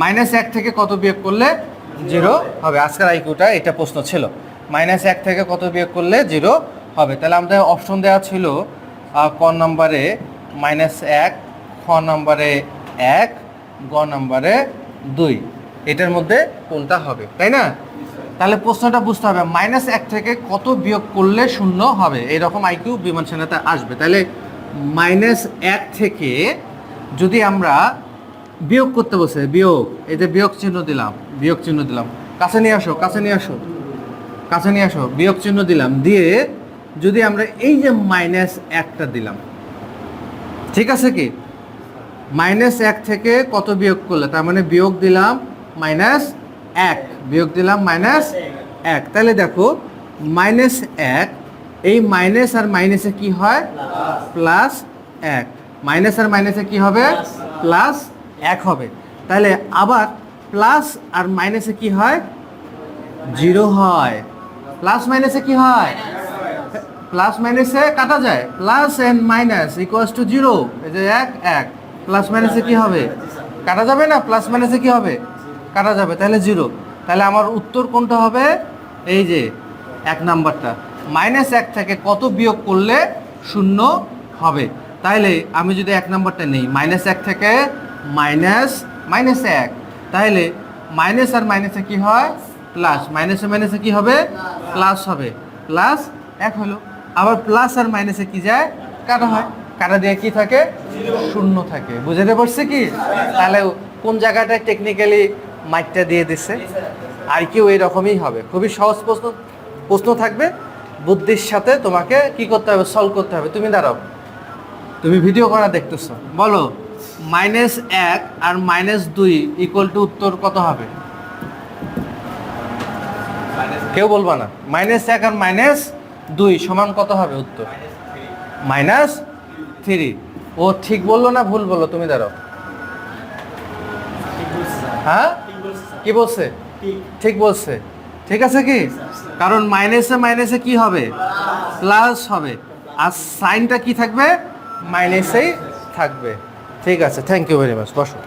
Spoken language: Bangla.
মাইনাস এক থেকে কত বিয়োগ করলে জিরো হবে? আজকের আইকিউটা এটা প্রশ্ন ছিল। মাইনাস এক থেকে কত বিয়োগ করলে জিরো হবে? তাহলে আমাদের অপশন দেওয়া ছিল ক নম্বরে মাইনাস এক, খ নম্বরে এক, গ নম্বরে দুই। এটার মধ্যে কোনটা হবে? তাই না? তাহলে প্রশ্নটা বুঝতে হবে, মাইনাস এক থেকে কত বিয়োগ করলে শূন্য হবে? এরকম আইকিউ বিমান সেনাতে আসবে। তাহলে মাইনাস এক থেকে যদি আমরা বিয়োগ করতে বসে বিয়োগ। এই যে বিয়োগ চিহ্ন দিলাম বিয়োগ চিহ্ন দিলাম। কাছে নিয়ে আসো কাছে নিয়ে আসো কাছে নিয়ে আসো বিয়োগ চিহ্ন দিলাম। দিয়ে যদি আমরা এই যে মাইনাস একটা দিলাম ঠিক আছে কি? মাইনাস এক থেকে কত বিয়োগ করলে? তার মানে বিয়োগ দিলাম মাইনাস এক বিয়োগ দিলাম মাইনাস এক। তাহলে দেখো মাইনাস এক এই মাইনাস আর মাইনাসে কি হয়? প্লাস এক। মাইনাস আর মাইনাসে কি হবে? প্লাস এক হবে। তাহলে আবার প্লাস আর মাইনাসে কি হয়? জিরো হয়। প্লাস মাইনাসে কি হয়? প্লাস মাইনাসে কাটা যায়। Plus and minus equals to zero এই যে এক এক। প্লাস মাইনাসে কি হবে? কাটা যাবে না? প্লাস মাইনাসে কি হবে? কাটা যাবে। তাহলে জিরো তাহলে আমার উত্তর কোনটা হবে? এই যে এক নাম্বারটা। মাইনাস এক থেকে কত বিয়োগ করলে শূন্য হবে? তাইলে আমি যদি এক নাম্বারটা নেই মাইনাস এক থেকে মাইনাস মাইনাস এক। তাহলে মাইনাস আর মাইনাসে কি হয়? প্লাস। মাইনাসে মাইনাসে কি হবে? প্লাস হবে। প্লাস এক হলো। আবার প্লাস আর মাইনাসে কি যায়? কাটা হয়। কাটা দিয়ে কি থাকে? শূন্য থাকে। বুঝাতে পারছে কি? তাহলে কোন জায়গাটায় টেকনিক্যালি মাইকটা দিয়ে দিচ্ছে আর কেউ এরকমই হবে। খুবই সহজ প্রশ্ন প্রশ্ন থাকবে। বুদ্ধির সাথে তোমাকে কি করতে হবে? সলভ করতে হবে। তুমি দাঁড়াও। তুমি ভিডিও করা দেখতেছো। বলো। মাইনাস এক আর মাইনাস দুই ইকুয়াল টু উত্তর কত হবে? কেউ বলবা না। মাইনাস এক আর মাইনাস দুই সমান কত হবে উত্তর? Minus three. ও ঠিক বলল না ভুল বলল? তুমি দাঁড়াও। হ্যাঁ? কি বলছে? ঠিক বলছে। ঠিক আছে কি? কারণ মাইনাসে মাইনাসে কি হবে? প্লাস হবে। আর সাইনটা কি থাকবে? মাইনাসেই থাকবে। ঠিক আছে থ্যাংক ইউ ভেরি মাচ বসো।